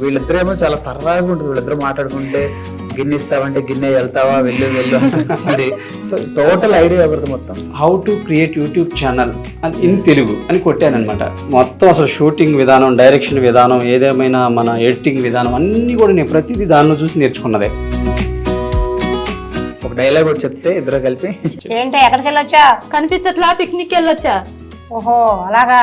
వీళ్ళిద్దరేమో చాలా సరదాగా ఉంటుంది. వీళ్ళిద్దరు మాట్లాడుకుంటే గిన్నె ఇస్తావంటే గిన్నె వెళ్తావా? వెళ్ళు వెళ్ళు అది సో టోటల్ ఐడియా ఎవరిది మొత్తం? How to create YouTube channel అని ఇన్ తెలుగు అని కొట్టానమాట మొత్తం అసలు షూటింగ్ విధానం డైరెక్షన్ విధానం ఏదేమైనా మన ఎడిటింగ్ విధానం అన్నీ కూడా నేను ప్రతిదీ దానిలో చూసి నేర్చుకున్నదే. ఒక డైలాగ్ కూడా చెప్తే ఇద్దరు కలిపి ఏంటి ఎక్కడికి వెళ్ళొచ్చా కనిపించట్లా పిక్నిక్ వెళ్ళొచ్చా ఓహో అలాగా?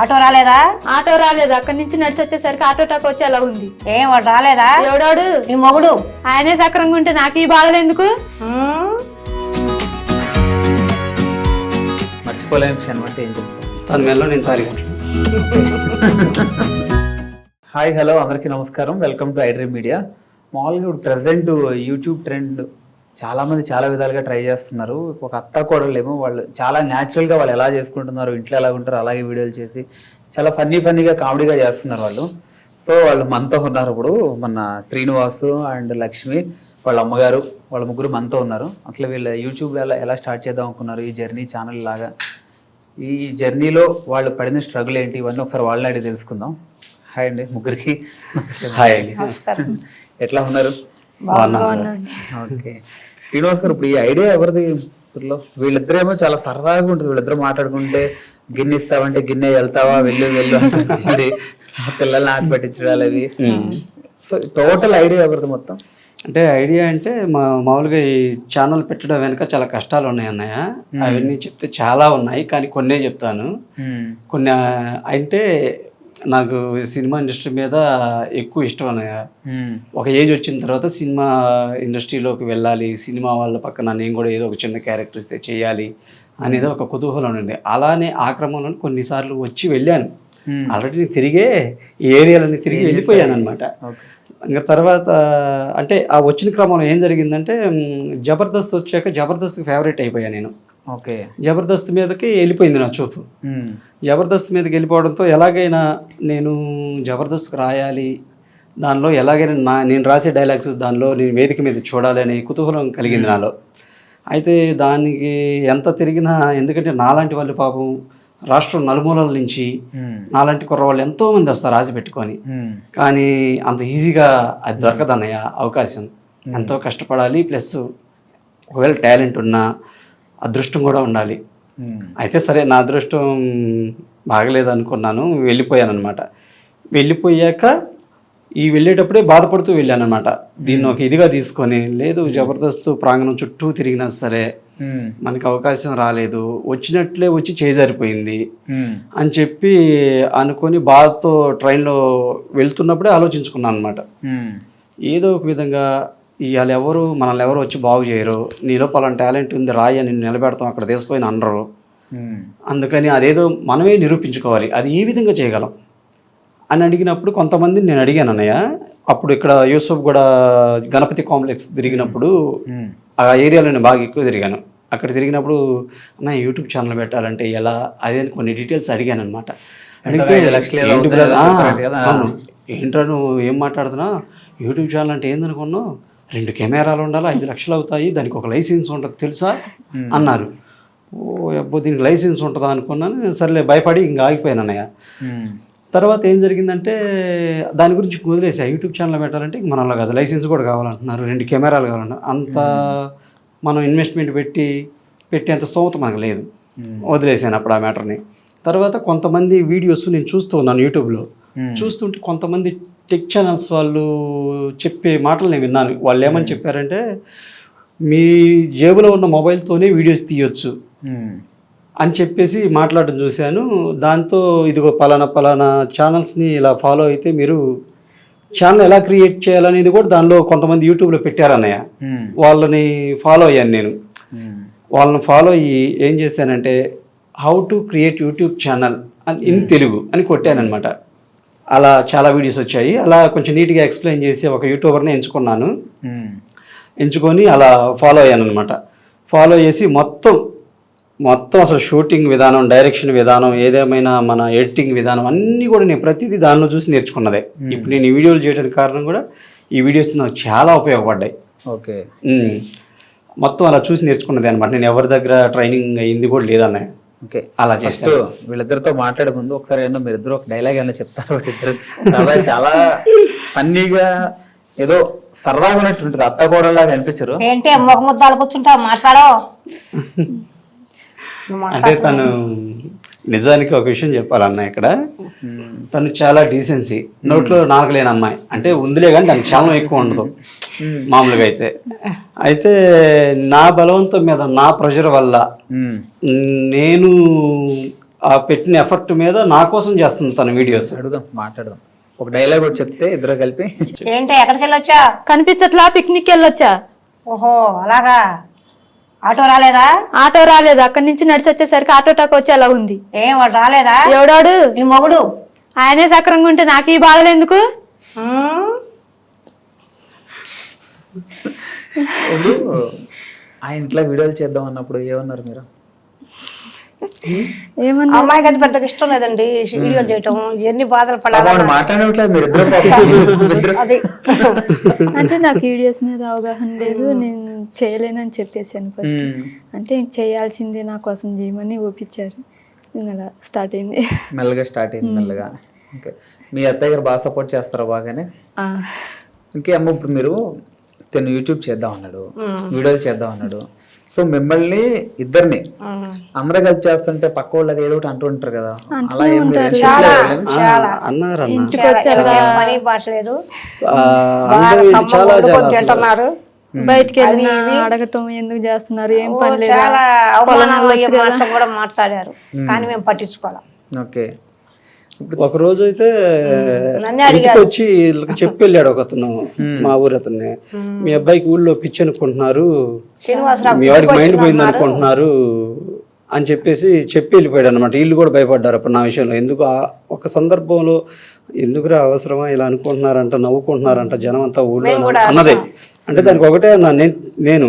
ఆటో రాలేదా? ఆటో రాలేదు. అక్కడి నుంచి నడిచి వచ్చేసరికి ఆటో టాక్ వచ్చి అలా ఉంది. ఏం వాడు రాలేదా? ఎవడాడు? మీ మొగుడు? ఆయనే సక్రంగా ఉంటే నాకు ఈ బాధలు ఎందుకు? మర్చిపోలేని క్షణం అంటే ఏం చెప్తాం తన మెల్లో నేను తాలి హాయ్ హలో. అందరికీ నమస్కారం. వెల్కమ్ టు ఐడ్రీ మీడియా. మామూలుగా ఇప్పుడు ప్రజెంట్ యూట్యూబ్ ట్రెండ్ చాలా మంది చాలా విధాలుగా ట్రై చేస్తున్నారు. ఒక అత్త కోడలు ఏమో వాళ్ళు చాలా న్యాచురల్గా వాళ్ళు ఎలా చేసుకుంటున్నారు ఇంట్లో ఎలా ఉంటారు అలాగే వీడియోలు చేసి చాలా ఫన్నీ ఫన్నీగా కామెడీగా చేస్తున్నారు వాళ్ళు. సో వాళ్ళు మనతో ఉన్నారు ఇప్పుడు మన శ్రీనివాసు అండ్ లక్ష్మి వాళ్ళ అమ్మగారు వాళ్ళ ముగ్గురు మనతో ఉన్నారు. అసలు వీళ్ళ యూట్యూబ్ ఎలా ఎలా స్టార్ట్ చేద్దాం అనుకున్నారు ఈ జర్నీ ఛానల్ లాగా. ఈ జర్నీలో వాళ్ళు పడిన స్ట్రగుల్ ఏంటి ఇవన్నీ ఒకసారి వాళ్ళని అడిగి తెలుసుకుందాం. హాయ్ అండి ముగ్గురికి. హాయ్ అండి. ఎట్లా ఉన్నారు? ఓకే. శ్రీనివాస్ గారు ఇప్పుడు ఈ ఐడియా ఎవరిది? వీళ్ళిద్దరేమో చాలా సరదాగా ఉంటుంది. వీళ్ళిద్దరు మాట్లాడుకుంటే గిన్నె ఇస్తావంటే గిన్నె వెళ్తావా? వెళ్ళు వెళ్ళు అది పిల్లల్ని ఆట పెట్టించడాలు అవి సో టోటల్ ఐడియా ఎవరిది మొత్తం? అంటే ఐడియా అంటే మా మామూలుగా ఈ ఛానల్ పెట్టడం వెనుక చాలా కష్టాలు ఉన్నాయి అన్నయ్య అవన్నీ చెప్తే చాలా ఉన్నాయి. కానీ కొన్నే చెప్తాను. కొన్ని అంటే నాకు సినిమా ఇండస్ట్రీ మీద ఎక్కువ ఇష్టం అన్నయ్య. ఒక ఏజ్ వచ్చిన తర్వాత సినిమా ఇండస్ట్రీలోకి వెళ్ళాలి సినిమా వాళ్ళ పక్కన నేను కూడా ఏదో ఒక చిన్న క్యారెక్టర్ ఇస్తే చేయాలి అనేది ఒక కుతూహలం ఉంది అలానే ఆ క్రమంలో కొన్నిసార్లు వచ్చి వెళ్ళాను. ఆల్రెడీ నేను తిరిగే ఈ ఏరియాలన్నీ తిరిగి వెళ్ళిపోయాను అనమాట ఇంకా తర్వాత అంటే ఆ వచ్చిన క్రమంలో ఏం జరిగిందంటే జబర్దస్త్ వచ్చాక జబర్దస్త్ ఫేవరెట్ అయిపోయాను నేను. ఓకే. జబర్దస్త్ మీదకి వెళ్ళిపోయింది నా చూపు. జబర్దస్త్ మీదకి వెళ్ళిపోవడంతో ఎలాగైనా నేను జబర్దస్త్కి రాయాలి దానిలో ఎలాగైనా నా నేను రాసే డైలాగ్స్ దానిలో నేను వేదిక మీద చూడాలి అనే కుతూహలం కలిగింది నాలో. అయితే దానికి ఎంత తిరిగినా ఎందుకంటే నాలాంటి వాళ్ళు పాపం రాష్ట్రం నలుమూలల నుంచి నాలాంటి కుర్రవాళ్ళు ఎంతోమంది వస్తారు రాసి పెట్టుకొని. కానీ అంత ఈజీగా అది దొరకదన్నయ్య అవకాశం. ఎంతో కష్టపడాలి ప్లస్ ఒకవేళ టాలెంట్ ఉన్నా అదృష్టం కూడా ఉండాలి. అయితే సరే నా అదృష్టం బాగలేదు అనుకున్నాను వెళ్ళిపోయాను అనమాట వెళ్ళిపోయాక ఈ వెళ్ళేటప్పుడే బాధపడుతూ వెళ్ళాను అనమాట దీన్ని ఒక ఇదిగా తీసుకొని లేదు జబర్దస్త్ ప్రాంగణం చుట్టూ తిరిగినా సరే మనకి అవకాశం రాలేదు వచ్చినట్లే వచ్చి చేజారిపోయింది అని చెప్పి అనుకొని బాధతో ట్రైన్లో వెళ్తున్నప్పుడే ఆలోచించుకున్నాను అనమాట ఏదో ఒక విధంగా ఇవాళ ఎవరు మనల్ని ఎవరు వచ్చి బాగు చేయరు. నీలో పలానా టాలెంట్ ఉంది రాయి అని నిలబెడతాం అక్కడ తీసుకుపోయిన అనరు. అందుకని అదేదో మనమే నిరూపించుకోవాలి. అది ఏ విధంగా చేయగలం. అని అడిగినప్పుడు కొంతమందిని నేను అడిగాను అన్నయ్య. అప్పుడు ఇక్కడ యూసఫ్ కూడా గణపతి కాంప్లెక్స్ తిరిగినప్పుడు ఆ ఏరియాలో నేను బాగా ఎక్కువ తిరిగాను. అక్కడ తిరిగినప్పుడు అన్న యూట్యూబ్ ఛానల్ పెట్టాలంటే ఎలా? అదే కొన్ని డీటెయిల్స్ అడిగాను అనమాట అడిగితే. ఏంట్రా నువ్వు ఏం మాట్లాడుతున్నా యూట్యూబ్ ఛానల్ అంటే ఏందనుకున్నావు? రెండు కెమెరాలు ఉండాలి? ఐదు లక్షలు అవుతాయి. దానికి ఒక లైసెన్స్ ఉంటుంది తెలుసా? అన్నారు. ఓ అబ్బో దీనికి లైసెన్స్ ఉంటుందా అనుకున్నాను. సర్లే భయపడి ఇంకా ఆగిపోయాను అన్నయ్య. తర్వాత ఏం జరిగిందంటే దాని గురించి వదిలేసా. యూట్యూబ్ ఛానల్ పెట్టాలంటే ఇంక మనలో కాదు లైసెన్స్ కూడా కావాలంటున్నారు. రెండు కెమెరాలు కావాలన్నారు అంత మనం ఇన్వెస్ట్మెంట్ పెట్టి పెట్టేంత స్తోమత మనకు లేదు. వదిలేసాను అప్పుడు ఆ మ్యాటర్ని తర్వాత కొంతమంది వీడియోస్ నేను చూస్తూ ఉన్నాను యూట్యూబ్లో చూస్తుంటే కొంతమంది టెక్ ఛానల్స్ వాళ్ళు చెప్పే మాటలు నేను విన్నాను. వాళ్ళు ఏమని చెప్పారంటే మీ జేబులో ఉన్న మొబైల్తోనే వీడియోస్ తీయొచ్చు అని చెప్పేసి మాట్లాడడం చూశాను. దాంతో ఇదిగో పలానా పలానా ఛానల్స్ని ఇలా ఫాలో అయితే మీరు ఛానల్ ఎలా క్రియేట్ చేయాలనేది కూడా దానిలో కొంతమంది యూట్యూబ్లో పెట్టారన్నయ్య. వాళ్ళని ఫాలో అయ్యాను నేను. వాళ్ళని ఫాలో అయ్యి ఏం చేశానంటే how to create YouTube channel అని ఇన్ తెలుగు అని కొట్టానమాట అలా చాలా వీడియోస్ వచ్చాయి. అలా కొంచెం నీట్గా ఎక్స్ప్లెయిన్ చేసి ఒక యూట్యూబర్ని ఎంచుకున్నాను. ఎంచుకొని అలా ఫాలో అయ్యాను అనమాట ఫాలో చేసి మొత్తం మొత్తం అసలు షూటింగ్ విధానం డైరెక్షన్ విధానం ఏదేమైనా మన ఎడిటింగ్ విధానం అన్నీ కూడా నేను ప్రతిదీ దానిలో చూసి నేర్చుకున్నదే. ఇప్పుడు నేను ఈ వీడియోలు చేయడానికి కారణం కూడా ఈ వీడియోస్ నాకు చాలా ఉపయోగపడ్డాయి. ఓకే. మొత్తం అలా చూసి నేర్చుకున్నది అనమాట నేను ఎవరి దగ్గర ట్రైనింగ్ అయింది కూడా లేదన్నయ్య ఓకే. అలా ఫస్ట్ వీళ్ళిద్దరితో మాట్లాడే ముందు ఒకసారి ఏంటో మీరు ఇద్దరు ఒక డైలాగ్ ఏమైనా చెప్తారు ఒకటి ఇద్దరు చాలా చాలా ఫన్నీగా ఏదో సరదాగా ఉన్నట్టు ఉంటుంది. అత్త కోడలాగా అనిపించరు. ఏంటి మొగ ముద్దాలు కూర్చుంటావు మాట్లాడో. అంటే తను నిజానికి ఒక విషయం చెప్పాలన్న ఇక్కడ. తను చాలా డీసెన్సీ నోట్లో నాకలేని అమ్మాయి. అంటే ఉందిలే కానీ దానికి చాలా ఎక్కువ ఉండదు. మామూలుగా అయితే. అయితే నా బలవంతం మీద నా ప్రెషర్ వల్ల. నేను ఆ పెట్టిన ఎఫర్ట్ మీద నా కోసం చేస్తుంది తన వీడియోస్ అడుగుదాం మాట్లాడదాం. ఒక డైలాగ్ కూడా చెప్తే ఇద్దరు కలిపి ఏంటి ఎక్కడికి వెళ్ళొచ్చా? కనిపించట్లా పిక్నిక్ వెళ్ళొచ్చా? ఓహో అలాగా? ఆటో రాలేదా? ఆటో రాలేదు. అక్కడి నుంచి నడిచి వచ్చేసరికి ఆటో టాక్ వచ్చి అలా ఉంది. ఏం వాడు రాలేదా? ఎవడాడు? మీ మొగుడు. ఆయనే సక్రంగా ఉంటే నాకు ఈ బాధలు ఎందుకు? ఆయన ఇట్లా వీడియోలు చేద్దాం అన్నప్పుడు ఏమన్నారు మీరు? అమ్మాయికి అది పెద్దగా ఇష్టం లేదండి. వీడియో చేయటం ఎన్ని బాధలు పడాలి మాట్లాడట్లేదు అది. అంటే నాకు వీడియోస్ మీద అవగాహన లేదు నేను చేయలేనని చెప్పేసాను ఫస్ట్ మ్మ్. అంటే ఇంక చేయాల్సిందే నా కోసం చేయమని ఒప్పించారు. అలా స్టార్ట్ అయింది. మెల్లగా స్టార్ట్ అయింది మెల్లగా. ఓకే మీ అత్తయ్య గారు బాగా సపోర్ట్ చేస్తారా బాగానే? ఆ, ఇంకే అమ్మ ఇప్పుడు మీరు తను యూట్యూబ్ చేద్దాం అన్నాడు. వీడియోలు చేద్దాం అన్నాడు. సో మిమ్మల్ని ఇద్దరిని ఉమ్, అందరూ కలిపి చేస్తుంటే పక్క వాళ్ళు అది ఏదో ఒకటి అంటూ ఉంటారు కదా. అలా ఏం ఏం చాలా బయటికి వెళ్ళినా అడగటం ఎందుకు చేస్తున్నారు ఏం పని చాలా అవమానం కూడా మాట్లాడారు. కానీ మేము పట్టించుకోవాలి. ఓకే. ఒక రోజు అయితే వచ్చి వీళ్ళకి చెప్పి వెళ్ళాడు ఒక అతను మా ఊరు అతన్ని. మీ అబ్బాయికి ఊళ్ళో పిచ్చి అనుకుంటున్నారు. శ్రీనివాసరావు మీ వాడికి మైండ్ పోయింది అనుకుంటున్నారు అని చెప్పేసి చెప్పి వెళ్ళిపోయాడు అనమాట వీళ్ళు కూడా భయపడ్డారు అప్పుడు నా విషయంలో. ఎందుకు? ఆ- ఒక సందర్భంలో ఎందుకురా అవసరమా ఇలా అనుకుంటున్నారంట నవ్వుకుంటున్నారంట జనం అంతా ఊళ్ళో అన్నదే. అంటే దానికి ఒకటే అన్నా నేను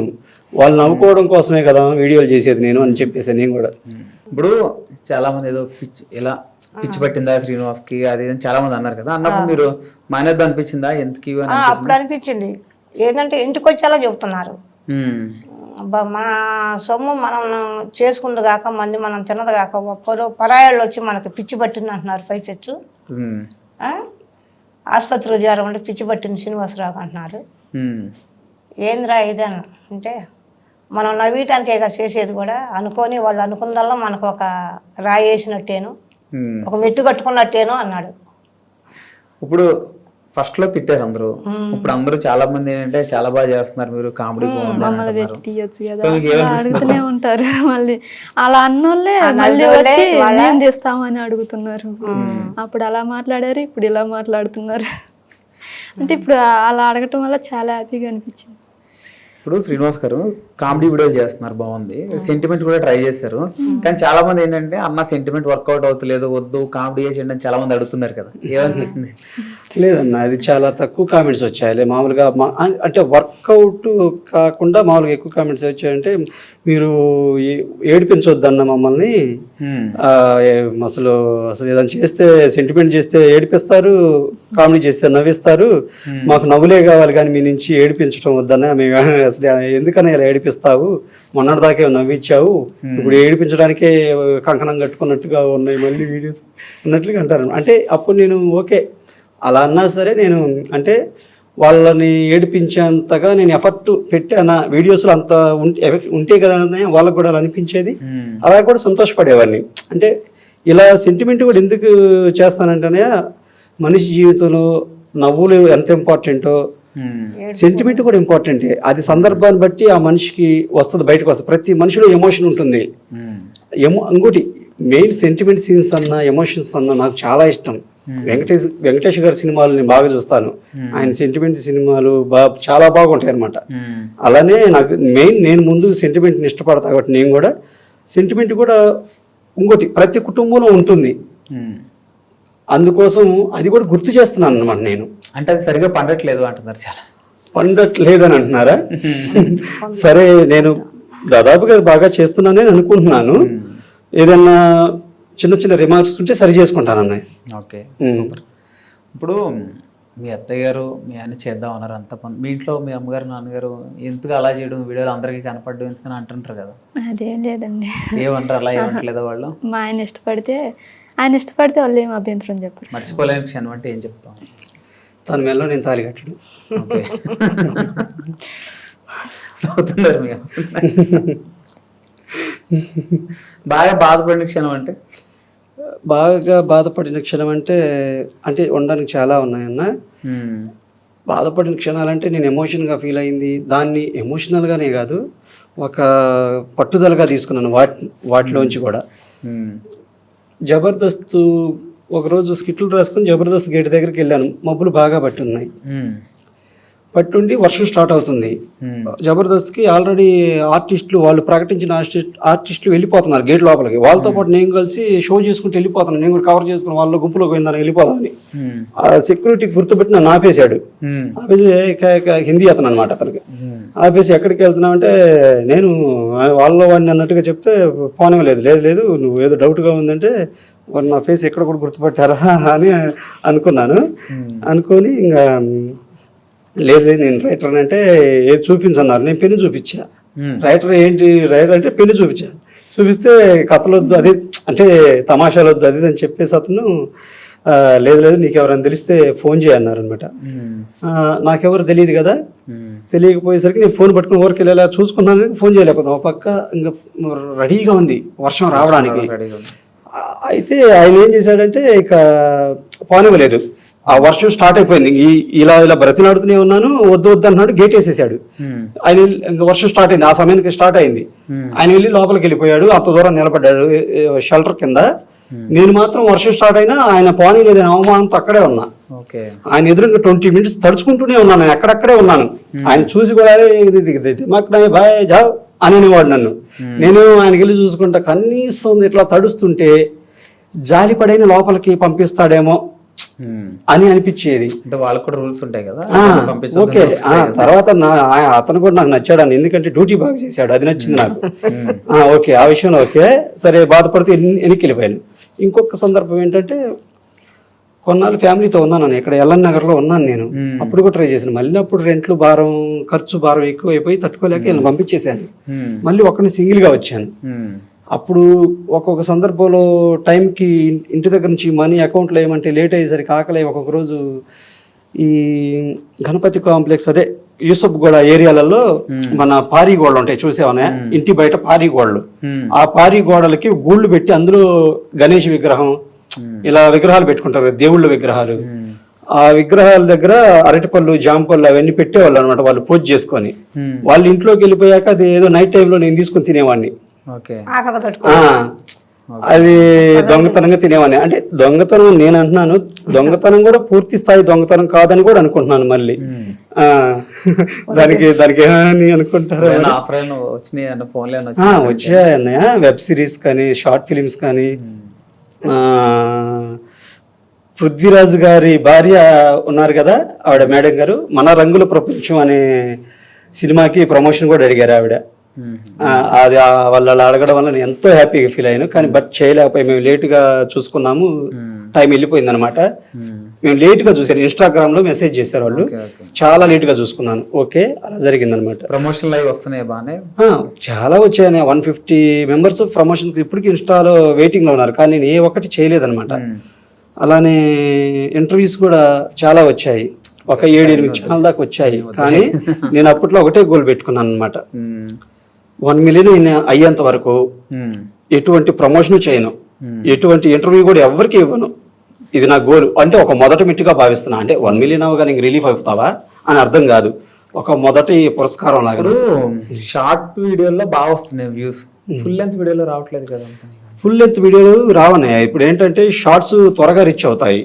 వాళ్ళు నవ్వుకోవడం కోసమే కదా వీడియోలు చేసేది నేను అని చెప్పేసి నేను కూడా. ఇప్పుడు చాలా మంది ఏదో పిచ్చి ఇలా పిచ్చి పట్టిందా శ్రీనివాస్కి అది ఇది చాలా మంది అన్నారు కదా. అన్నప్పుడు మీరు మానేద్దాం అనిపించిందా? ఎందుకు అప్పుడు అనిపించింది. ఏంటంటే ఇంటికి వచ్చేలా చెబుతున్నారు మన సొమ్ము మనం చేసుకుంది కాక మంది మనం తిన్నది కాక ఒక్కరు పరాయాళ్ళు వచ్చి మనకి పిచ్చి పట్టింది అంటున్నారు పైపెచ్చు మ్మ్. ఆసుపత్రిలో చేరమంటే పిచ్చి పట్టింది శ్రీనివాసరావు అంటున్నారు. ఏందిరా ఇదని అంటే మనం నవ్వటానికి ఇక చేసేది కూడా అనుకొని వాళ్ళు అనుకుందల్లా మనకు ఒక రాయి వేసినట్టేను. ఒక మెట్టు కట్టుకున్నట్టేను అన్నాడు ఇప్పుడు ఫస్ట్లో తిట్టారు అందరూ. ఇప్పుడు అందరూ చాలా మంది ఏంటంటే చాలా బాగా చేస్తున్నారు మీరు కామెడీ అడుగుతూనే ఉంటారు. మళ్ళీ అలా అన్నోళ్ళే మళ్ళీ వచ్చి మేము తీస్తామని అడుగుతున్నారు. అప్పుడు అలా మాట్లాడారు ఇప్పుడు ఇలా మాట్లాడుతున్నారు. అంటే ఇప్పుడు అలా అడగటం వల్ల చాలా హ్యాపీగా అనిపించింది. ఇప్పుడు శ్రీనివాస్ గారు కామెడీ వీడియోలు చేస్తున్నారు బాగుంది. సెంటిమెంట్ కూడా ట్రై చేశారు. కానీ చాలా మంది ఏంటంటే అన్న సెంటిమెంట్ వర్కౌట్ అవుతలేదు వద్దు కామెడీ చేయండి అని చాలా మంది అడుగుతున్నారు కదా. ఏమనిపిస్తుంది? లేదన్న అది చాలా తక్కువ కామెంట్స్ వచ్చాయి మామూలుగా అంటే వర్కౌట్ కాకుండా మామూలుగా ఎక్కువ కామెంట్స్ వచ్చాయంటే మీరు ఏ- ఏడిపించొద్దన్న మమ్మల్ని అసలు అసలు ఏదైనా చేస్తే సెంటిమెంట్ చేస్తే ఏడిపిస్తారు కామెడీ చేస్తే నవ్విస్తారు. మాకు నవ్వులే కావాలి కానీ మీ నుంచి ఏడిపించడం వద్దన్న మేము అసలు ఎందుకని ఇలా ఏడిపిస్తావు? మొన్నటిదాకే నవ్వించావు ఇప్పుడు ఏడిపించడానికే కంకణం కట్టుకున్నట్టుగా ఉన్నాయి మళ్ళీ వీడియోస్ అన్నట్లుగా అంటారు. అంటే అప్పుడు నేను ఓకే. అలా అన్నా సరే నేను అంటే వాళ్ళని ఏడిపించేంతగా నేను ఎఫర్ట్ పెట్టానా? వీడియోస్లో అంత ఉంటే ఉంటే కదా వాళ్ళకు కూడా అలా అనిపించేది. అలా కూడా సంతోషపడేవాడిని. అంటే ఇలా సెంటిమెంట్ కూడా ఎందుకు చేస్తానంటేనే మనిషి జీవితంలో నవ్వులు ఎంత ఇంపార్టెంటో. సెంటిమెంట్ కూడా ఇంపార్టెంటే. అది సందర్భాన్ని బట్టి ఆ మనిషికి వస్తుంది బయటకు వస్తుంది. ప్రతి మనిషిలో ఎమోషన్ ఉంటుంది. మ్మ్. ఎమో ఇంకోటి మెయిన్ సెంటిమెంట్ సీన్స్ అన్న ఎమోషన్స్ అన్న నాకు చాలా ఇష్టం. వెంకటేష్ వెంకటేష్ గారి సినిమాలు నేను బాగా చూస్తాను. ఆయన సెంటిమెంట్ సినిమాలు బాగా చాలా బాగుంటాయి అనమాట. అలానే నాకు మెయిన్ నేను ముందు సెంటిమెంట్ని ఇష్టపడతా కాబట్టి నేను కూడా సెంటిమెంట్ కూడా ఇంకోటి ప్రతి కుటుంబంలో ఉంటుంది. అందుకోసం అది కూడా గుర్తు చేస్తున్నాను అనమాట నేను. అంటే అది సరిగా పండట్లేదు అంటున్నారు చాలా. పండట్లేదని అంటున్నారా? సరే నేను దాదాపుగా బాగా చేస్తున్నానని అనుకుంటున్నాను. ఏదన్నా చిన్న చిన్న రిమార్క్స్ ఉంటే సరి చేసుకుంటాను అన్నయ్య. ఓకే ఇప్పుడు మీ అత్తయ్య గారు మీ ఆయన చేద్దాం అన్నారు అంత పని. మీ ఇంట్లో మీ అమ్మగారు నాన్నగారు ఎందుకు అలా చేయడం? వీడియోలు అందరికీ కనపడడం ఎందుకని అంటుంటారు కదా. అదేం లేదండి. ఏమంటారు? అలా ఏమంటలేదా వాళ్ళు? మా ఆయన ఇష్టపడితే ఆయన ఇష్టపడితే వాళ్ళు ఏం అభ్యంతరం చెప్పరు. మర్చిపోలేని క్షణం అంటే ఏం చెప్తాం? తన మెల్లో నేను తాలి కట్టడు ఓకే. అవుతున్నారు మీ బాగా బాధపడిన క్షణం అంటే? బాగా బాధపడిన క్షణం అంటే అంటే ఉండడానికి చాలా ఉన్నాయన్న. బాధపడిన క్షణాలంటే నేను ఎమోషన్గా ఫీల్ అయింది. దాన్ని ఎమోషనల్గానే కాదు ఒక పట్టుదలగా తీసుకున్నాను వాటి వాటిలోంచి కూడా. జబర్దస్త్ ఒకరోజు స్కిట్లు రాసుకొని జబర్దస్త్ గేట్ దగ్గరికి వెళ్ళాను. మబ్బులు బాగా పట్టి ఉన్నాయి ఉమ్, పట్టుండి వర్షం స్టార్ట్ అవుతుంది. జబర్దస్త్కి ఆల్రెడీ ఆర్టిస్టులు వాళ్ళు ప్రకటించిన ఆర్టిస్ట్ ఆర్టిస్టులు వెళ్ళిపోతున్నారు గేట్ లోపలికి. వాళ్ళతో పాటు నేను కలిసి షో చేసుకుంటూ వెళ్ళిపోతున్నాను. నేను కూడా కవర్ చేసుకుని వాళ్ళ గుంపులోకి పోయిందని వెళ్ళిపోదామని ఆ సెక్యూరిటీ గుర్తుపెట్టి నన్ను ఆపేశాడు ఆపేసి "ఇక- ఇక హిందీ అతను అనమాట అతనికి. ఆపేసి ఎక్కడికి వెళ్తున్నావు అంటే నేను వాళ్ళ వాడిని అన్నట్టుగా చెప్తే ఫోన్ లేదు లేదు లేదు నువ్వు ఏదో డౌట్గా ఉందంటే వారు నా ఫేస్ ఎక్కడ కూడా గుర్తుపట్టారా అని అనుకున్నాను. అనుకొని ఇంకా లేదు నేను రైటర్ అంటే ఏది చూపించన్నారు. నేను పెన్ను చూపించా. రైటర్ ఏంటి రైటర్ అంటే పెన్ను చూపించా. చూపిస్తే కథలు వద్దు అది అంటే తమాషాలు వద్దు అది అని చెప్పేసి అతను "ఆ, లేదు లేదు నీకు ఎవరైనా తెలిస్తే ఫోన్ చేయన్నారు అనమాట ఉమ్, నాకెవరు తెలియదు కదా. తెలియకపోయేసరికి నేను ఫోన్ పట్టుకుని ఊరికి వెళ్ళేలా చూసుకున్నాను ఫోన్ చేయలేకపోతున్నాను ఒక పక్క ఇంకా రెడీగా ఉంది వర్షం రావడానికి. అయితే ఆయన ఏం చేశాడంటే ఇక పోనివ్వలేదు. ఆ వర్షం స్టార్ట్ అయిపోయింది. ఈ ఇలా ఇలా బ్రతిలాడుతూనే ఉన్నాను వద్దు వద్దు అన్నాడు గేట్ వేసేసాడు. ఆయన వర్షం స్టార్ట్ అయింది. ఆ సమయానికి స్టార్ట్ అయింది. ఆయన వెళ్ళి లోపలికి వెళ్ళిపోయాడు. అంత దూరం నిలబడ్డాడు షెల్టర్ కింద. నేను మాత్రం వర్షం స్టార్ట్ అయినా ఆయన పోనీ లేదని అవమానంతో అక్కడే ఉన్నా. ఆయన ఎదురుగా ట్వంటీ మినిట్స్ తడుచుకుంటూనే ఉన్నాను నేను అక్కడక్కడే ఉన్నాను. ఆయన చూసి కూడా "అరే, ఇది ఇది ఇది ఇది మాకు నాయ బాయ్ జావ్ అనేవాడు నన్ను. నేను ఆయనకి వెళ్ళి చూసుకుంటా కనీసం ఇట్లా తడుస్తుంటే జాలిపడైన లోపలికి పంపిస్తాడేమో. అని అనిపించేది. అంటే వాళ్ళకి కూడా రూల్స్ ఉంటాయి కదా ఓకే. తర్వాత నా అతను కూడా నాకు నచ్చాడు అని ఎందుకంటే డ్యూటీ బాగా చేశాడు అది నచ్చింది నాకు. ఓకే ఆ విషయంలో ఓకే సరే బాధపడితే ఎన్ని- వెనక్కి వెళ్ళిపోయాను ఇంకొక సందర్భం ఏంటంటే కొన్నాళ్ళు ఫ్యామిలీతో ఉన్నాను నేను. ఇక్కడ ఎల్ఎన్ నగర్లో ఉన్నాను నేను. అప్పుడు కూడా ట్రై చేశాను. మళ్ళీ అప్పుడు రెంట్లు భారం ఖర్చు భారం ఎక్కువ అయిపోయి తట్టుకోలేక వీళ్ళని పంపించేశాను. మళ్ళీ ఒక్కడిని సింగిల్గా వచ్చాను. అప్పుడు ఒక్కొక్క సందర్భంలో టైంకి ఇంటి దగ్గర నుంచి మనీ అకౌంట్లో ఏమంటే లేట్ అయ్యేసరికి ఆకలి ఒక్కొక్క రోజు ఈ గణపతి కాంప్లెక్స్ అదే యూసఫ్ గోడ ఏరియాలలో మన పారీ గోడలు ఉంటాయి చూసేవనే? ఇంటి బయట పారీ గోడలు. ఉమ్, ఆ పారీ గోడలకి గూళ్ళు పెట్టి అందులో గణేష్ విగ్రహం ఇలా విగ్రహాలు పెట్టుకుంటారు దేవుళ్ళ విగ్రహాలు. ఆ విగ్రహాల దగ్గర అరటిపళ్ళు జాంపళ్ళు అవన్నీ పెట్టేవాళ్ళు అనమాట వాళ్ళు పూజ చేసుకొని. వాళ్ళ ఇంట్లోకి వెళ్ళిపోయాక అది ఏదో నైట్ టైంలో నేను తీసుకొని తినేవాడిని. అది దొంగతనంగా తినేవాడిని. అంటే దొంగతనం నేను అంటున్నాను దొంగతనం కూడా పూర్తి స్థాయి దొంగతనం కాదని కూడా అనుకుంటున్నాను మళ్ళీ. ఆ, దానికి దానికి ఏమని అనుకుంటారు? ఏమైనా ఆఫర్ అయినా వచ్చినాయి? అన్న ఫోన్లో ఏమైనా ఆ, వచ్చినాయా? వచ్చాయి అన్నయ్య. వెబ్ సిరీస్ కానీ షార్ట్ ఫిలిమ్స్ కానీ. ఆ, పృథ్వీరాజు గారి భార్య ఉన్నారు కదా ఆవిడ మేడం గారు. మన రంగుల ప్రపంచం అనే సినిమాకి ప్రమోషన్ కూడా అడిగారు ఆవిడ. అది వాళ్ళు అలా అడగడం వల్ల నేను ఎంతో హ్యాపీగా ఫీల్ అయ్యాను. కానీ బట్ చేయలేకపోయి మేము లేటుగా చూసుకున్నాము. టైం వెళ్ళిపోయింది అనమాట మేము లేటుగా చూసాను ఇన్స్టాగ్రామ్లో మెసేజ్ చేశారు వాళ్ళు. చాలా లేటుగా చూసుకున్నాను. ఓకే అలా జరిగిందనమాట ప్రమోషన్ లైవ్ వస్తున్నాయి బాగానే? చాలా వచ్చాయని. వన్ ఫిఫ్టీ మెంబర్స్ ప్రమోషన్ ఇప్పటికీ ఇన్స్టాలో వెయిటింగ్లో ఉన్నారు. కానీ నేను ఏ ఒక్కటి చేయలేదన్నమాట. ఉమ్, అలానే ఇంటర్వ్యూస్ కూడా చాలా వచ్చాయి. ఒక ఏడు ఎనిమిది ఛానల్ దాకా వచ్చాయి. కానీ నేను అప్పట్లో ఒకటే గోల్ పెట్టుకున్నాను అనమాట వన్ మిలియన్ అయ్యేంత వరకు ఎటువంటి ప్రమోషన్ చేయను. ఎటువంటి ఇంటర్వ్యూ కూడా ఎవరికి ఇవ్వను. ఇది నా గోల్. అంటే ఒక మొదటి మెట్టుగా భావిస్తున్నా. అంటే వన్ మిలియన్ అవగా నీకు రిలీఫ్ అవుతావా అని అర్థం కాదు. ఒక మొదటి పురస్కారం లాగా. షార్ట్ వీడియోలో బాగా వస్తున్నాయి వ్యూస్. ఫుల్ లెంత్ వీడియోలో రావట్లేదు కదా ఫుల్ లెంత్ వీడియోలు రావన్నాయి. ఇప్పుడు ఏంటంటే షార్ట్స్ త్వరగా రిచ్ అవుతాయి.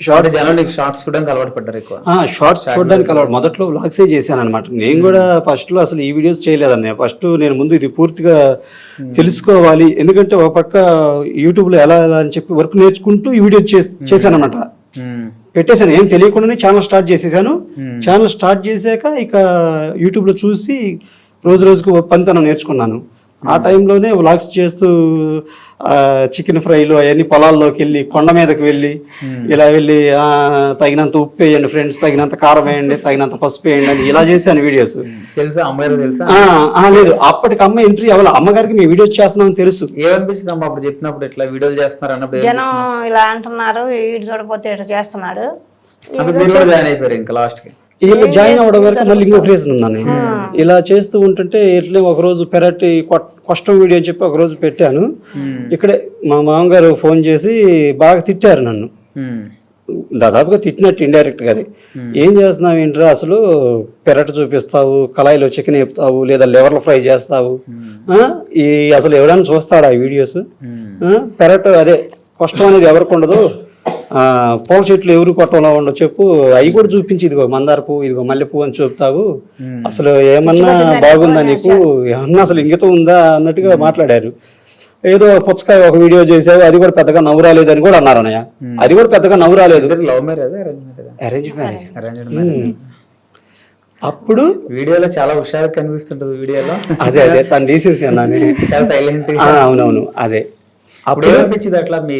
షార్ట్ జనాలు షార్ట్స్ చూడడానికి అలవాటు పడ్డారు ఎక్కువ. షార్ట్స్ చూడడానికి అలవాటు. మొదట్లో వ్లాగ్సే చేశాను అనమాట నేను కూడా ఫస్ట్లో అసలు ఈ వీడియోస్ చేయలేదన్నయ్య. ఫస్ట్ నేను ముందు ఇది పూర్తిగా తెలుసుకోవాలి. ఎందుకంటే ఒక పక్క యూట్యూబ్లో ఎలా ఎలా అని చెప్పి వర్క్ నేర్చుకుంటూ ఈ వీడియో చేశాను అనమాట పెట్టేశాను. ఏం తెలియకుండానే ఛానల్ స్టార్ట్ చేసేసాను Hmm. ఛానల్ స్టార్ట్ చేశాక ఇక యూట్యూబ్లో చూసి రోజు రోజుకు పనితనం నేర్చుకున్నాను. ఆ టైంలోనే వ్లాగ్స్ చేస్తూ చికెన్ ఫ్రైలు అవన్నీ పొలాల్లోకి వెళ్ళి కొండ మీదకి వెళ్ళి ఇలా వెళ్ళి ఆ, తగినంత ఉప్పు వేయండి ఫ్రెండ్స్ తగినంత కారం వేయండి తగినంత పసుపు వేయండి అని ఇలా చేశాను వీడియోస్. తెలుసా? అమ్మగారు తెలుసా? ఆ, ఆ, లేదు. అప్పటికి అమ్మ ఎంట్రీ అవ్వాలి. అమ్మగారికి మేము వీడియో చేస్తున్నామని తెలుసు. ఏమనిపించింది అమ్మ అప్పుడు చెప్పినప్పుడు ఇట్లా వీడియోలు చేస్తున్నారు అన్నప్పుడు జనం ఇలా అంటున్నారు వీడు చూడపోతే ఇట్లా చేస్తున్నాడు. ఇంకా లాస్ట్కి వీళ్ళు జాయిన్ అవ్వడం వరకు మళ్ళీ ఇంకొక రీజన్ ఉందని. ఇలా చేస్తూ ఉంటుంటే ఇట్లే ఒక రోజు పెరటి కష్టం వీడియో అని చెప్పి ఒక రోజు పెట్టాను. ఇక్కడే మా మామగారు ఫోన్ చేసి బాగా తిట్టారు నన్ను. దాదాపుగా తిట్టినట్టు ఇండైరెక్ట్గా అది. ఏం చేస్తున్నావు ఏంట్రా అసలు? పెరట్ చూపిస్తావు కళాయిలో చికెన్ వేపుతావు లేదా లివర్లు ఫ్రై చేస్తావు? ఆ? ఈ అసలు ఎవరైనా చూస్తాడా ఈ వీడియోస్. పెరట్ అదే కష్టం అనేది ఎవరికి ఉండదు. ఆ, పూల చెట్లు ఎవరు కొట్టంలో ఉండవు చెప్పు. అవి కూడా చూపించి ఇదిగో మందార పువ్వు ఇదిగో మల్లె పువ్వు అని చెప్తావు. అసలు ఏమన్నా బాగుందా నీకు? ఏమన్నా అసలు ఇంగితం ఉందా అన్నట్టుగా మాట్లాడారు. ఏదో పుచ్చకాయ ఒక వీడియో చేసావు అది కూడా పెద్దగా నవ్వు రాలేదు అని కూడా అన్నారు అన్నయ్య. అది కూడా పెద్దగా నవ్వు రాలేదు లవ్ మ్యారేజ్ అరేంజ్ మ్యారేజ్. అప్పుడు వీడియోలో చాలా హుషారు కనిపిస్తుంటది వీడియోలో. అదే అదే తను తీసేసి అన్నాను. చాలా సైలెంట్ ఆ, అవునవును అదే. అప్పుడు అప్పుడు ఏమనిపించింది అట్లా మీ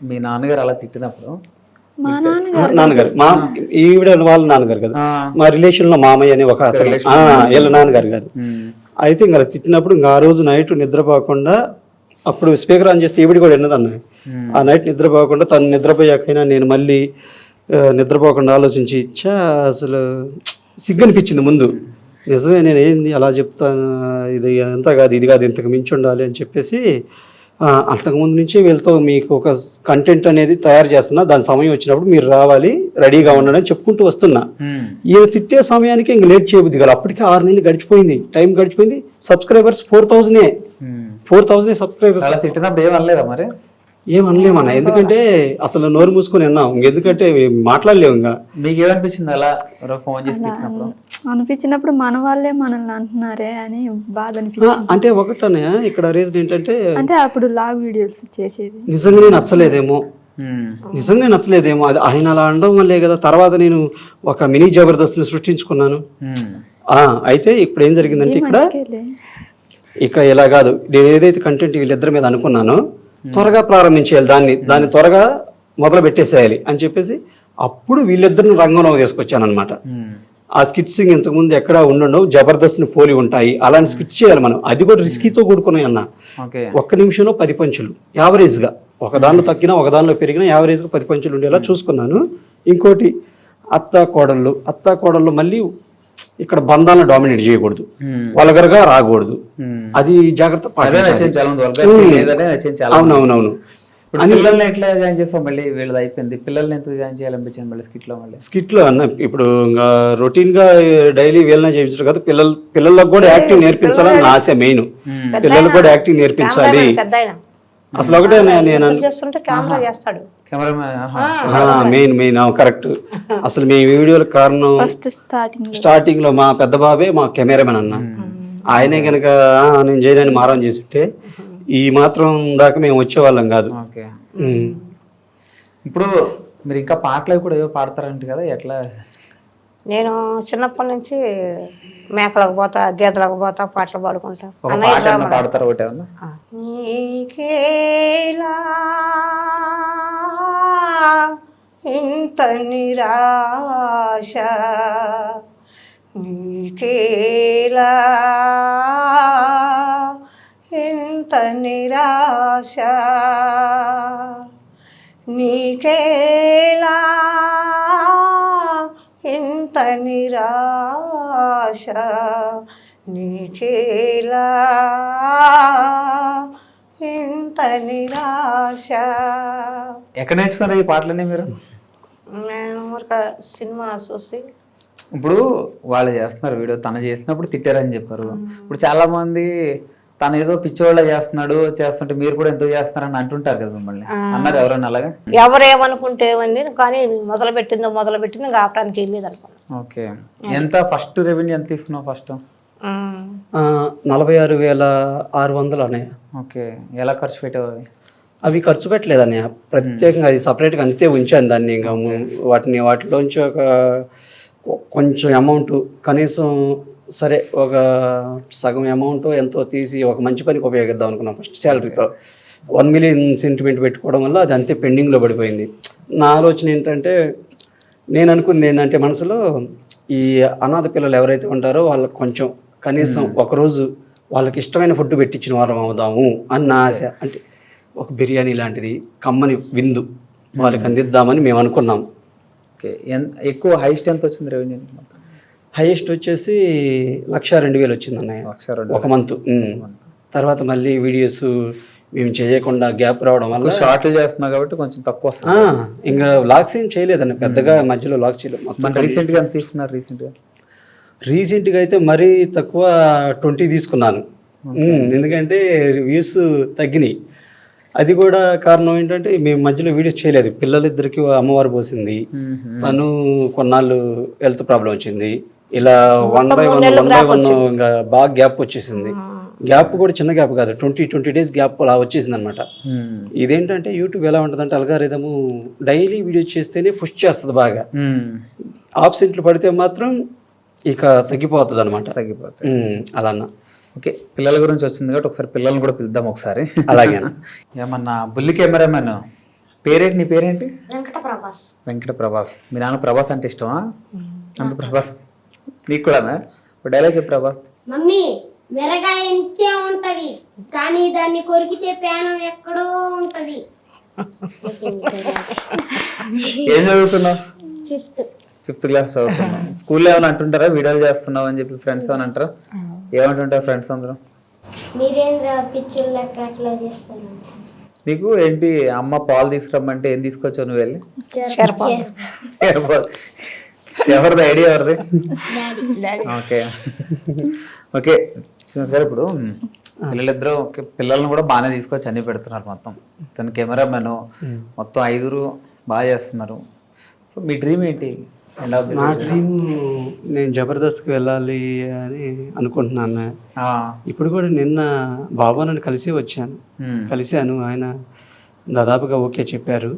మీ నాన్నగారు అలా తిట్టినప్పుడు? మా నాన్నగారు. మా ఈవిడ వాళ్ళ నాన్నగారు కదా. మా రిలేషన్లో మామయ్య అని ఒక వీళ్ళ నాన్నగారు కాదు. అయితే ఇంకా తిట్టినప్పుడు ఇంకా ఆ రోజు నైట్ నిద్రపోకుండా అప్పుడు స్పీకర్ ఆన్ చేస్తే ఈవిడ కూడా విన్నదన్న ఉమ్, ఆ నైట్ నిద్రపోకుండా తను నిద్రపోయాకైనా నేను మళ్ళీ నిద్రపోకుండా ఆలోచించి చా అసలు సిగ్గు అనిపించింది ముందు. నిజమే నేను ఏంది అలా చెప్తాను ఇది అంత కాదు ఇది కాదు ఇంతకు మించి ఉండాలి అని చెప్పేసి అంతకుముందు నుంచి వీళ్ళతో మీకు ఒక కంటెంట్ అనేది తయారు చేస్తున్నా దాని సమయం వచ్చినప్పుడు మీరు రావాలి రెడీగా ఉండండి చెప్పుకుంటూ వస్తున్నా. ఈయన తిట్టే సమయానికి ఇంక లేట్ చేయబుద్ది కదా. అప్పటికే ఆరు నెలలు గడిచిపోయింది. టైం గడిచిపోయింది. Subscribers four థౌజండే. Four thousand subscribers. అలా తిట్టినప్పుడు ఏం అనలేదా మరి? ఏం అనలేమన్నా ఎందుకంటే అసలు నోరు మూసుకొని విన్నాం. ఎందుకంటే మాట్లాడలేము ఇంకా. మీకు ఏమనిపించింది అలా ఫోన్ చేసి తిట్టినప్పుడు? అనిపించినప్పుడు మన వాళ్ళే మనల్ని అంటున్నారే అని బాధ అనిపించింది. అంటే ఒకటనే ఇక్కడ రీజన్ ఏంటంటే అంటే అప్పుడు లాగ్ వీడియోస్ చేసేది. నిజంగానే నచ్చలేదేమో. నిజంగా నచ్చలేదేమో. అది ఆయన అలా అనడం వల్లే కదా. తర్వాత నేను ఒక మినీ జబర్దస్త్ని సృష్టించుకున్నాను. అయితే ఇప్పుడు ఏం జరిగిందంటే ఇక్కడ. ఇక ఇలా కాదు. నేను ఏదైతే కంటెంట్ వీళ్ళిద్దరి మీద అనుకున్నానో త్వరగా ప్రారంభించేయాలి దాన్ని. దాన్ని త్వరగా మొదలు పెట్టేసేయాలి అని చెప్పేసి అప్పుడు వీళ్ళిద్దరిని రంగంలోకి తీసుకొచ్చాను అనమాట ఆ స్కిట్సింగ్ ఇంతకుముందు ఎక్కడ ఉండవు జబర్దస్త్ని పోలి ఉంటాయి. అలాంటి స్కిట్ చేయాలి మనం. అది కూడా రిస్కీతో కూడుకున్నాయి అన్న. ఒక్క నిమిషంలో పది పంచులు. యావరేజ్గా. ఒక దానిలో తగ్గినా ఒక దానిలో పెరిగినా యావరేజ్గా పది పంచులు ఉండేలా చూసుకున్నాను. ఇంకోటి అత్త కోడళ్ళు. అత్త కోడళ్ళు మళ్ళీ ఇక్కడ బంధాలను డామినేట్ చేయకూడదు. వలగరగా రాకూడదు. అది జాగ్రత్త. అవునవునవును. పిల్లల్ని ఎట్లా జాయిన్ చేస్తాం మళ్ళీ? వీళ్ళది అయిపోయింది. పిల్లల్ని ఎందుకు జాయిన్ చేయాలనిపించింది మళ్ళీ skit లో మళ్ళీ. స్కిట్లో అన్న ఇప్పుడు ఇంకా రొటీన్గా డైలీ వీళ్ళనే చేయించడం కదా పిల్లలు పిల్లలకు కూడా యాక్టింగ్ నేర్పించాలని నా ఆశ మెయిన్. పిల్లలకు కూడా యాక్టింగ్ నేర్పించాలి. అసలు ఒకటే నేను. Main main correct. అసలు మీ వీడియోల కారణం ఫస్ట్ స్టార్టింగ్లో. స్టార్టింగ్లో మా పెద్ద బాబే మా కెమెరామెన్ అన్న. ఆయనే కనుక నేను చేయడానికి మారం చేస్తుంటే ఈ మాత్రం దాకా మేము వచ్చేవాళ్ళం కాదు. ఓకే. ఇప్పుడు మీరు ఇంకా పాటలు కూడా ఏవో పాడతారంట కదా ఎట్లా? నేను చిన్నప్పటి నుంచి మేకలకు పోతా గీతలకు పోతా పాటలు పాడుకుంటా. పాడతారు ఒకటి ఇంత నిరాశ నీకేలా ఇంత నిరాశ నీకేలా ఇంత నిరాశ. నీకేలా ఇంత నిరాశ. ఎక్కడ నేర్చుకున్నారు ఈ పాటలన్నీ మీరు? నేను ఒక సినిమా చూసి. ఇప్పుడు వాళ్ళు చేస్తున్నారు వీడియో తను చేసినప్పుడు తిట్టారని చెప్పారు. ఇప్పుడు చాలా మంది తను ఏదో పిచ్చోళ్ళ చేస్తున్నాడు చేస్తుంటే మీరు కూడా ఎంతో చేస్తున్నారని అంటుంటారు కదా మిమ్మల్ని. అన్నారు ఎవరన్నా అలాగా? ఎవరేమనుకుంటే ఏమండి కానీ మొదలు పెట్టిందో మొదలు పెట్టిందో ఆపడానికి వెళ్ళేది అనుకున్నాను ఓకే. ఎంత ఫస్ట్ రెవెన్యూ ఎంత తీసుకున్నావు ఫస్ట్? నలభై ఆరు వేల ఆరు వందలు అన్నయ్య. ఓకే. ఎలా ఖర్చు పెట్టావు అవి? ఖర్చు పెట్టలేదు అన్నయ్య. ప్రత్యేకంగా అది సపరేట్గా అంతే ఉంచాను దాన్ని ఇంకా వాటిని వాటిలోంచి ఒక కొంచెం అమౌంట్ కనీసం సరే ఒక సగం అమౌంట్ ఎంతో తీసి ఒక మంచి పనికి ఉపయోగిద్దాం అనుకున్నాం ఫస్ట్ శాలరీతో. వన్ మిలియన్ సెంటిమెంట్ పెట్టుకోవడం వల్ల అది అంతే పెండింగ్లో పడిపోయింది. నా ఆలోచన ఏంటంటే నేను అనుకుంది ఏంటంటే మనసులో ఈ అనాథ పిల్లలు ఎవరైతే ఉంటారో వాళ్ళకి కొంచెం కనీసం ఒకరోజు వాళ్ళకి ఇష్టమైన ఫుడ్ పెట్టించిన వారం అవుదాము అన్న ఆశ. అంటే ఒక బిర్యానీ లాంటిది కమ్మని విందు వాళ్ళకి అందిద్దామని మేము అనుకున్నాం. ఓకే. ఎక్కువ హైస్ట్ ఎంత వచ్చింది రెవెన్యూ మొత్తం? హైయెస్ట్ వచ్చేసి లక్ష రెండు వేలు వచ్చింది అన్నయ్య ఒక మంత్. తర్వాత మళ్ళీ వీడియోస్ మేము చేయకుండా గ్యాప్ రావడం వల్ల షార్ట్లు చేస్తున్నావు కాబట్టి కొంచెం తక్కువ ఇంకా లాక్స్ ఏం చేయలేదండి పెద్దగా మధ్యలో లాక్స్ చేయలేదు. మొత్తం రీసెంట్గా తీసుకున్నారు రీసెంట్గా? రీసెంట్గా అయితే మరీ తక్కువ ట్వంటీ తీసుకున్నాను. ఎందుకంటే వ్యూస్ తగ్గినాయి. అది కూడా కారణం ఏంటంటే మేము మధ్యలో వీడియో చేయలేదు. పిల్లలిద్దరికి అమ్మవారు పోసింది. తను కొన్నాళ్ళు హెల్త్ ప్రాబ్లం వచ్చింది. ఇలా one by one one by one ఇంకా బాగా గ్యాప్ వచ్చేసింది. గ్యాప్ కూడా చిన్న గ్యాప్ కాదు ట్వంటీ ట్వంటీ డేస్ గ్యాప్ అలా వచ్చేసింది అనమాట ఇదేంటంటే యూట్యూబ్ ఎలా ఉంటుందంటే అల్గారిథము డైలీ వీడియో చేస్తేనే పుష్ చేస్తుంది బాగా. ఆబ్సెంట్లు పడితే మాత్రం ఇక తగ్గిపోతుంది. అనమాట తగ్గిపోతాయి అలా అన్న ఓకే పిల్లల గురించి వచ్చింది కాబట్టి ఒకసారి పిల్లల్ని కూడా పిలుద్దాం ఒకసారి. అలాగే. ఏమన్నా బుల్లి కెమెరామెన్? పేరేంటి నీ పేరేంటి? వెంకట ప్రభాస్ వెంకట ప్రభాస్ మీ నాన్న ప్రభాస్ అంటే ఇష్టమా? అంత ప్రభాస్. నీకు కూడానా ఒక డైలాగ్ చెప్పు ప్రభాస్ మమ్మీ మిరగాయ ఇంతే ఉంటది కానీ దాన్ని కొరికితే పేనం ఎక్కడో ఉంటది. ఏం చదువుతున్నావు? ఫిఫ్త్. ఫిఫ్త్ క్లాస్ చదువుతున్నావు. స్కూల్లో ఏమైనా అంటుంటారా? వీడియోలు చేస్తున్నావు అని చెప్పి ఫ్రెండ్స్ ఏమైనా అంటారా? ఏమంటుంటారు ఫ్రెండ్స్ అందరూ? మీరేంద్ర పిచ్చులు లెక్క అట్లా చేస్తారు నీకు ఏంటి అమ్మ పాలు తీసుకురమ్మంటే ఏం తీసుకొచ్చావు నువ్వు వెళ్ళి? ఎవరిది ఐడియా ఎవరిది? ఓకే. ఓకే సార్ ఇప్పుడు పిల్లలిద్దరూ ఓకే పిల్లల్ని కూడా బాగానే తీసుకొచ్చి అన్ని పెడుతున్నారు మొత్తం. తన కెమెరామెన్ మొత్తం ఐదుగురు బాగా చేస్తున్నారు. సో మీ డ్రీమ్ ఏంటి? నా. డ్రీమ్ నేను జబర్దస్త్కి వెళ్ళాలి అని అనుకుంటున్నాను. ఆ, ఇప్పుడు కూడా నిన్న బాబు నన్ను కలిసి వచ్చాను. కలిశాను. ఆయన దాదాపుగా ఓకే చెప్పారు.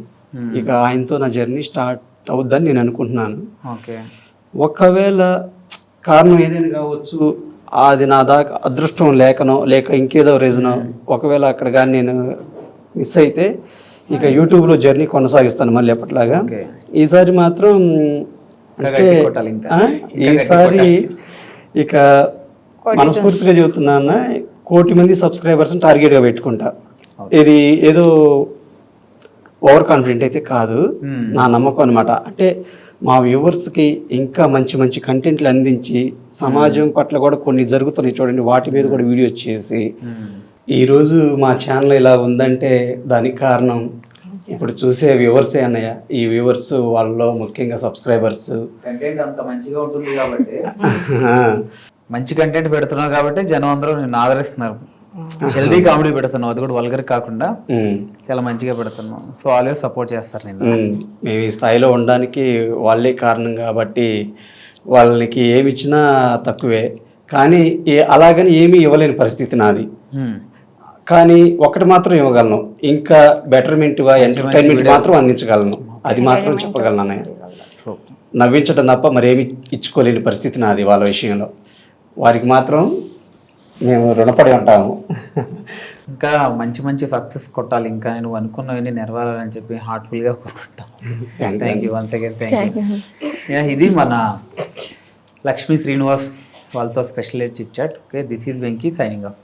ఇక ఆయనతో నా జర్నీ స్టార్ట్ అవుద్దని నేను అనుకుంటున్నాను. ఓకే. ఒకవేళ కారణం ఏదైనా కావచ్చు అది నా దాకా అదృష్టం లేకనో లేక ఇంకేదో రీజనో ఒకవేళ అక్కడ కానీ నేను మిస్ అయితే ఇక యూట్యూబ్లో జర్నీ కొనసాగిస్తాను మళ్ళీ ఎప్పటిలాగా ఓకే. ఈసారి మాత్రం అంటే ఈసారి ఇక మనస్ఫూర్తిగా చెబుతున్నా కోటి మంది సబ్స్క్రైబర్స్ టార్గెట్గా పెట్టుకుంటా. ఇది ఏదో ఓవర్ కాన్ఫిడెంట్ అయితే కాదు. నా నమ్మకం అనమాట అంటే మా వ్యూవర్స్కి ఇంకా మంచి మంచి కంటెంట్లు అందించి సమాజం పట్ల కూడా కొన్ని జరుగుతున్నాయి చూడండి. వాటి మీద కూడా వీడియో చేసి ఈరోజు మా ఛానల్ ఇలా ఉందంటే దానికి కారణం ఇప్పుడు చూసే వ్యూవర్సే అన్నయ్య. ఈ వ్యూవర్స్ వాళ్ళలో ముఖ్యంగా సబ్స్క్రైబర్స్. కంటెంట్ అంత మంచిగా ఉంటుంది కాబట్టి. మంచి కంటెంట్ పెడుతున్నావు కాబట్టి జనం అందరూ నిన్ను ఆదరిస్తున్నారు. హెల్దీ కామెడీ పెడుతున్నావు అది కూడా వల్గర్ కాకుండా చాలా మంచిగా పెడుతున్నావు సో ఆల్వేస్ సపోర్ట్ చేస్తారు నేను మేము. ఈ స్థాయిలో ఉండడానికి వాళ్ళే కారణం కాబట్టి వాళ్ళకి ఏమి ఇచ్చినా తక్కువే. కానీ ఏ- అలాగని ఏమీ ఇవ్వలేని పరిస్థితి నాది. కానీ ఒకటి మాత్రం ఇవ్వగలను. ఇంకా బెటర్మెంట్గా ఎంటర్టైన్మెంట్ మాత్రం అందించగలను. అది మాత్రం చెప్పగలను అన్నయ్య. నవ్వించడం తప్ప మరేమి ఇచ్చుకోలేని పరిస్థితి నాది వాళ్ళ విషయంలో. వారికి మాత్రం మేము రుణపడి ఉంటాము. ఇంకా మంచి మంచి సక్సెస్ కొట్టాలి. ఇంకా నువ్వు అనుకున్నవన్నీ నెరవేరాలని చెప్పి హార్ట్ఫుల్గా కోరుకుంటాం. థ్యాంక్ యూ థ్యాంక్ యూ ఇది మన లక్ష్మీ శ్రీనివాస్ వాళ్ళతో special aid chit chat okay this is Venky signing off